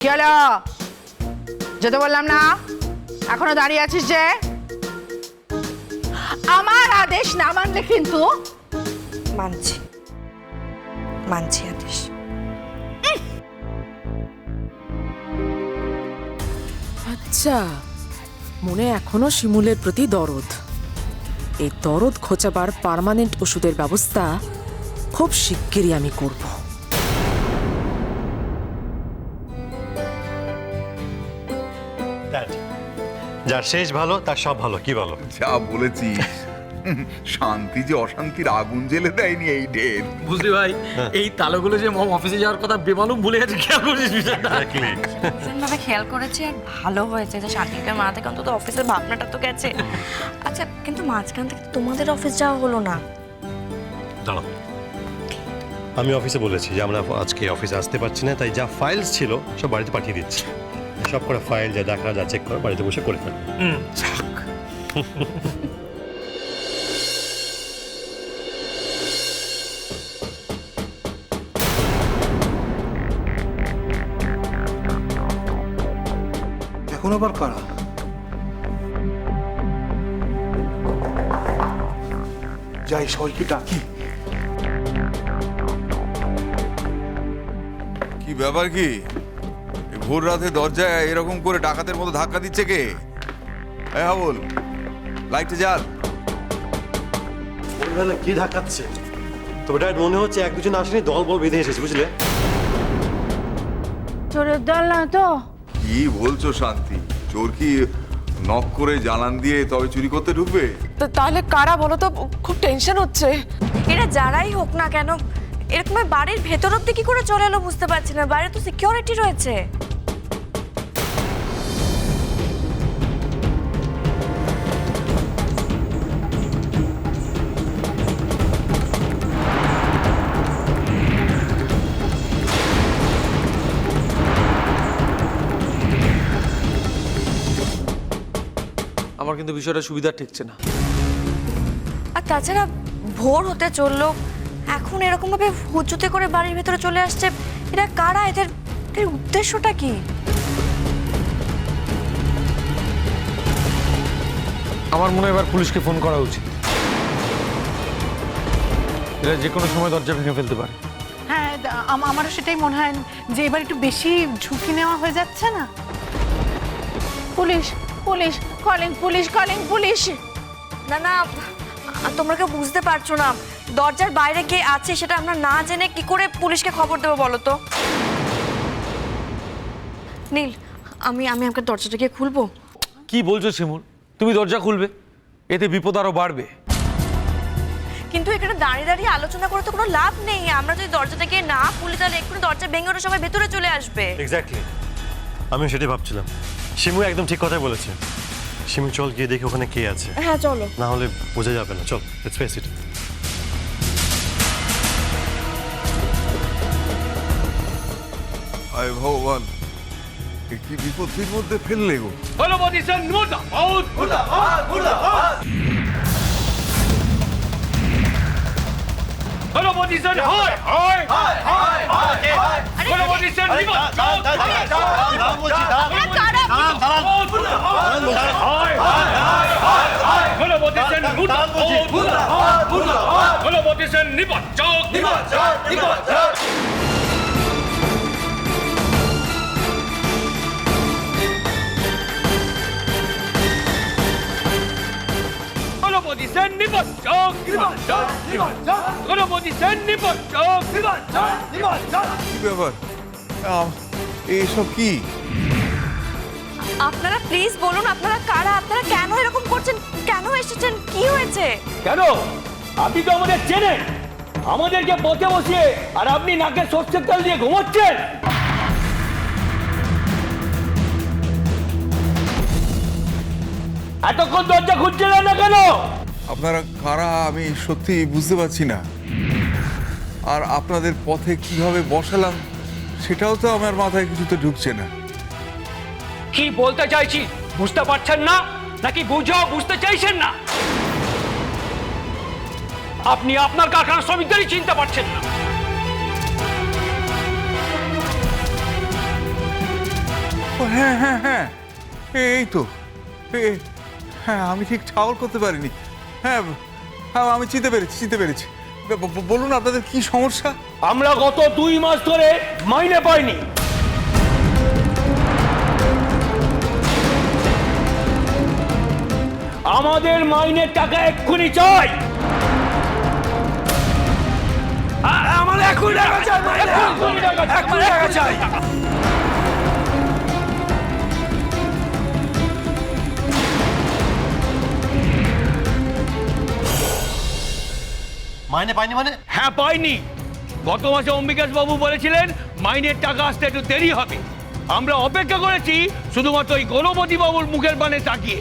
কি হলো? যেতে বললাম না এখনও দাঁড়িয়ে আছিস যে? আমার আদেশ না মানলে কিন্তু মানছি। মানছি আদেশ। আচ্ছা মনে এখনও শিমুলের প্রতি দরদ। এই দরদ খোঁচাবার পার্মানেন্ট ওষুধের ব্যবস্থা খুব শিগগিরই আমি করব। যার শেষ ভালো তার সব ভালো। কি বলো? যা বলেছিস। শান্তি যে অশান্তির আগুন জেলে দেয়নি এই ঢের বুঝলি ভাই এই তালুগুলো যে মম অফিসে যাওয়ার কথা বেমালুম ভুলে গেছে খেয়াল করেছিস বিষয়টা. ভীষণভাবে খেয়াল করেছি আর ভালো হয়েছে যে শান্তিটার মাথা থেকে অন্তত অফিসের ভাবনাটা তো গেছে। আচ্ছা কিন্তু মাঝখান থেকে তোমাদের অফিস যাওয়া হলো না। দাঁড়াও। আমি অফিসে বলেছি যে আমরা আজকে অফিসে আসতে পারছি না তাই যা ফাইলস ছিল সব বাড়িতে পাঠিয়ে দিচ্ছি। সব করে ফাইল যা দেখা যা চেক করে বাড়িতে বসে করে ফেলো। এখন আবার কারা? যাই সবাইকে ডাকি। কি ব্যাপার কি? ভোর রাতে দরজায় এরকম করে ডাকাতের মতো ধাক্কা দিচ্ছে কে? হ্যাঁ হাবল লাইটটা জ্বাল বলবে কি ধাক্কাচ্ছে? তবে এটা মনে হচ্ছে এক দুজন আসেনি দল বল বেঁধে এসেছে বুঝলে? চোরের দল না তো? কি বলছো শান্তি? চোর কি নক করে জানান দিয়ে তবে চুরি করতে ঢুকবে? তাহলে কারা বলো তো? খুব টেনশন হচ্ছে। এরা যারাই হোক না কেন এরকম বাড়ির ভেতর অব্দি কি করে চলে এলো বুঝতে পারছি না। বাইরে তো সিকিউরিটি রয়েছে। কিন্তু বিষয়টা সুবিধা ঠেকছে না আর তাছাড়া ভোর হতে চলল এখন এরকম ভাবে হুচুতে করে বাড়ির ভেতরে চলে আসছে এরা কারা? এদের এদের উদ্দেশ্যটা কি? আমার মনে হয় এবার পুলিশকে ফোন করা উচিত। এরা যে কোনো সময় দরজা ভেঙে ফেলতে পারে। হ্যাঁ আম- আমারও সেটাই মনে হয় যে এবার একটু বেশি ঝুঁকি নেওয়া হয়ে যাচ্ছে না? Police police calling police calling police. না না তোমরা কেউ বুঝতে পারছ না। দরজার বাইরে কে আছে সেটা আমরা না জেনে কি করে পুলিশকে খবর দেবো বলো তো? নীল আমি আমি আমাকে দরজাটা গিয়ে খুলবো? কি বলছো শিমুল? তুমি দরজা খুলবে? এতে বিপদ আরও বাড়বে। কিন্তু এখানে দাঁড়িয়ে দাঁড়িয়ে আলোচনা করে তো কোনো লাভ নেই। আমরা যদি দরজাটা গিয়ে না খুলি তাহলে এক্ষুনি দরজা ভেঙে ওরা সবাই ভেতরে চলে আসবে। এক্স্যাক্টলি আমি সেটাই ভাবছিলাম। শিমু একদম ঠিক কথাই বলেছে শিমু চল গিয়ে দেখি ওখানে কে আছে হ্যাঁ চলো না হলে বোঝা যাবে না চল লেটস ফেস ইট আয় ভগবান কি বিপত্তির মধ্যে ফেললে গো কি ব্যাপার? এইসব কি? আপনারা প্লিজ বলুন আপনারা কারা? আপনারা কেন এরকম করছেন? কেন এসেছেন? কি হয়েছে? কেন? আপনি তো আমাদের চেনেন। আমাদেরকে পথে বসিয়ে আর আপনি নাকে সর্ষের তেল দিয়ে ঘুমোচ্ছেন। এতক্ষণ দরজা খুঁজছিলেন না কেন? আপনারা কারা? আমি সত্যি বুঝতে পারছি না। আর আপনাদের পথে কীভাবে বসালাম সেটাও তো আমার মাথায় কিছুতে ঢুকছে না। কি বলতে চাইছি বুঝতে পারছেন না? নাকি বুঝেও বুঝতে চাইছেন না? আপনি আপনার কারখানা শ্রমিকদেরই চিনতে পারছেন না। হ্যাঁ হ্যাঁ হ্যাঁ। এই তো। হ্যাঁ আমি ঠিক ঠাউর করতে পারিনি। হ্যাঁ হ্যাঁ আমি চিনতে পেরেছি চিনতে পেরেছি। বলুন আপনাদের কি সমস্যা? আমরা গত দুই মাস ধরে মাইনে পাইনি। আমাদের মাইনের টাকা এক্ষুনি চাই। আমার এক্ষুনি টাকা চাই এক্ষুনি টাকা চাই চাই। মাইনে পাইনি মানে? হ্যাঁ পাইনি। গত মাসে অম্বিকাশ বাবু বলেছিলেন মাইনের টাকা আসতে একটু দেরি হবে। আমরা অপেক্ষা করেছি শুধুমাত্র ওই গণপতি বাবুর মুখের পানে তাকিয়ে।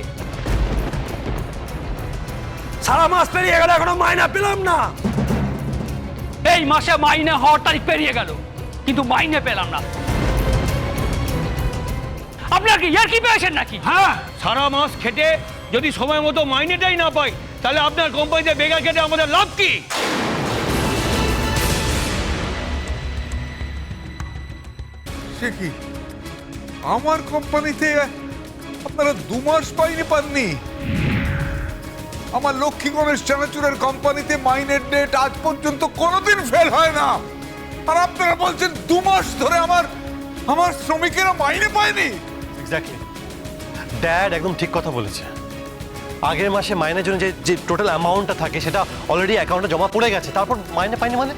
সারা মাস পেরিয়ে গেল এখনও মাইনা পেলাম না। এই মাসে মাইনে হওয়ার তারিখ পেরিয়ে গেল কিন্তু মাইনে পেলাম না। আপনার কি ইয়ার কি পেয়েছেন নাকি? হ্যাঁ সারা মাস খেটে যদি সময় মতো মাইনেটাই না পাই তাহলে আপনার কোম্পানিতে বেকার খেটে আমাদের লাভ কি? সে কি? আমার কোম্পানিতে আপনারা দু মাস পাইনি পাননি? আমার লক্ষ্মী গণেশ চানাচুরের কোম্পানিতে মাইনের ডেট আজ পর্যন্ত কোনোদিন ফেল হয় না। আর আপনারা বলছেন দু মাস ধরে আমার আমার শ্রমিকেরা মাইনে পায়নি। এক্স্যাক্টলি ড্যাড একদম ঠিক কথা বলেছে। আগের মাসে মাইনের জন্য যে যে টোটাল অ্যামাউন্টটা থাকে সেটা অলরেডি অ্যাকাউন্টে জমা পড়ে গেছে। তারপর মাইনে পাইনি মানে?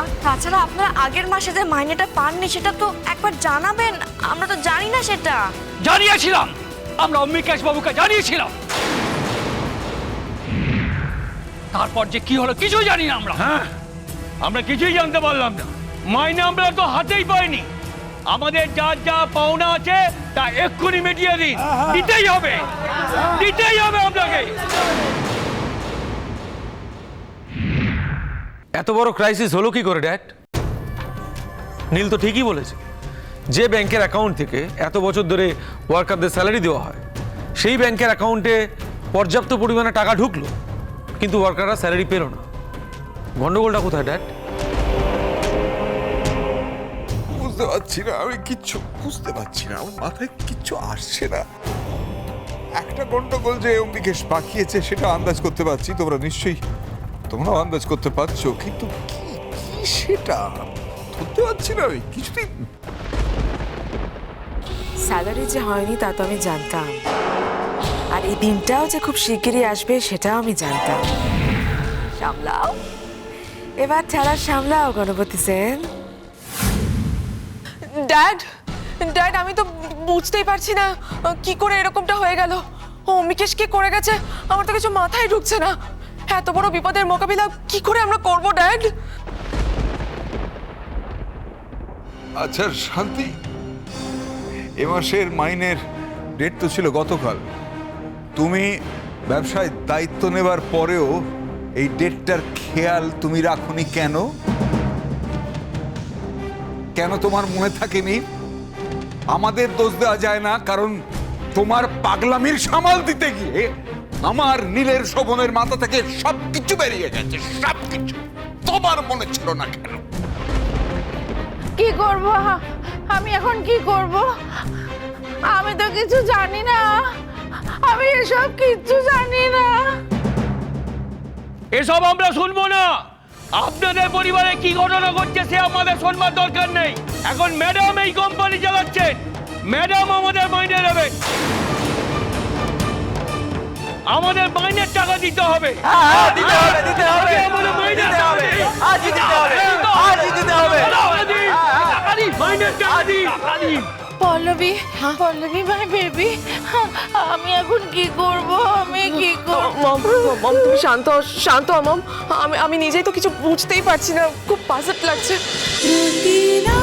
আর তাছাড়া আপনারা আগের মাসে যে মাইনেটা পাননি সেটা তো একবার জানাবেন। আমরা তো জানি না সেটা। জানিয়েছিলাম। আমরা অম্বিকাশ বাবুকে জানিয়েছিলাম। তারপর যে কি হলো কিছুই জানি না আমরা। হ্যাঁ আমরা কিছুই জানতে পারলাম না। মাইনে আমরা তো হাতেই পাইনি। আমাদের যা যা পাওনা আছে তা এক্ষুনি মিটিয়ে দিন। দিতেই হবে। দিতেই হবে আপনাকে। এত বড় ক্রাইসিস হলো কি করে ড্যাড নীল তো ঠিকই বলেছে। যে ব্যাংকের অ্যাকাউন্ট থেকে এত বছর ধরে ওয়ার্কারদের স্যালারি দেওয়া হয় সেই ব্যাংকের অ্যাকাউন্টে পর্যাপ্ত পরিমাণে টাকা ঢুকলো। কিন্তু ওয়ার্কাররা স্যালারি পেল না। গন্ডগোলটা কোথায় ড্যাড? বুঝতে পারছি না আমি কিচ্ছু বুঝতে পারছি না আমার মাথায় কিচ্ছু আসছে না। একটা গন্ডগোল যে অম্বিকেশ পাকিয়েছে সেটা আন্দাজ করতে পারছি তোমরা নিশ্চয়ই তোমরাও আন্দাজ করতে পারছ কিন্তু কি কি সেটা? ধরতে পারছি না আমি কিছুতেই স্যালারি যে হয়নি তা তো আমি জানতাম। আর এই দিনটাও যে খুব শিগগিরই আসবে সেটাও আমি জানতাম। সামলাও। এবার ঠেলা সামলাও গণপতি সেন। ড্যাড ড্যাড আমি তো বুঝতেই পারছি না কি করে এরকমটা হয়ে গেল। ও অমিকেশ কি করে গেছে? আমার তো কিছু মাথায় ঢুকছে না। এত বড় বিপদের মোকাবিলা কি করে আমরা করব ড্যাড? আচ্ছা শান্তি। এ মাসের মাইনের ডেট তো ছিল গতকাল। তুমি ব্যবসায় দায়িত্ব নেবার পরেও এই ডেটটার খেয়াল তুমি রাখনি কেন? কেন তোমার মনে থাকেনি? আমাদের দোষ দেওয়া যায় না, কারণ তোমার পাগলামির সামাল দিতে গিয়ে আমার নীলের শোভনের মাথা থেকে সবকিছু বেরিয়ে গেছে, সবকিছু। তোমার মনে ছিল না কেন? কি করব? আমি এখন কি করব? আমি তো কিছু জানি না। আমি এসব কিচ্ছু জানি না। এসব আমরা শুনব না। আপনাদের পরিবারে কি ঘটনা ঘটছে সে আমাদের শুনবার দরকার নেই। এখন ম্যাডাম এই কোম্পানি চালাচ্ছেন। ম্যাডাম আমাদের মাইনে দেবেন আমাদের মাইনের টাকা দিতে হবে। দিতে হবে দিতে হবে আমাদের দিন। দিতে হবে দিতে হবে। মাইনের টাকা দিন। পল্লবী পল্লবী মাই বেবি আমি এখন কি করব? আমি কি করব? মম তুমি শান্ত শান্ত মম। আমি আমি নিজেই তো কিছু বুঝতেই পারছি না খুব পাজেট লাগছে। না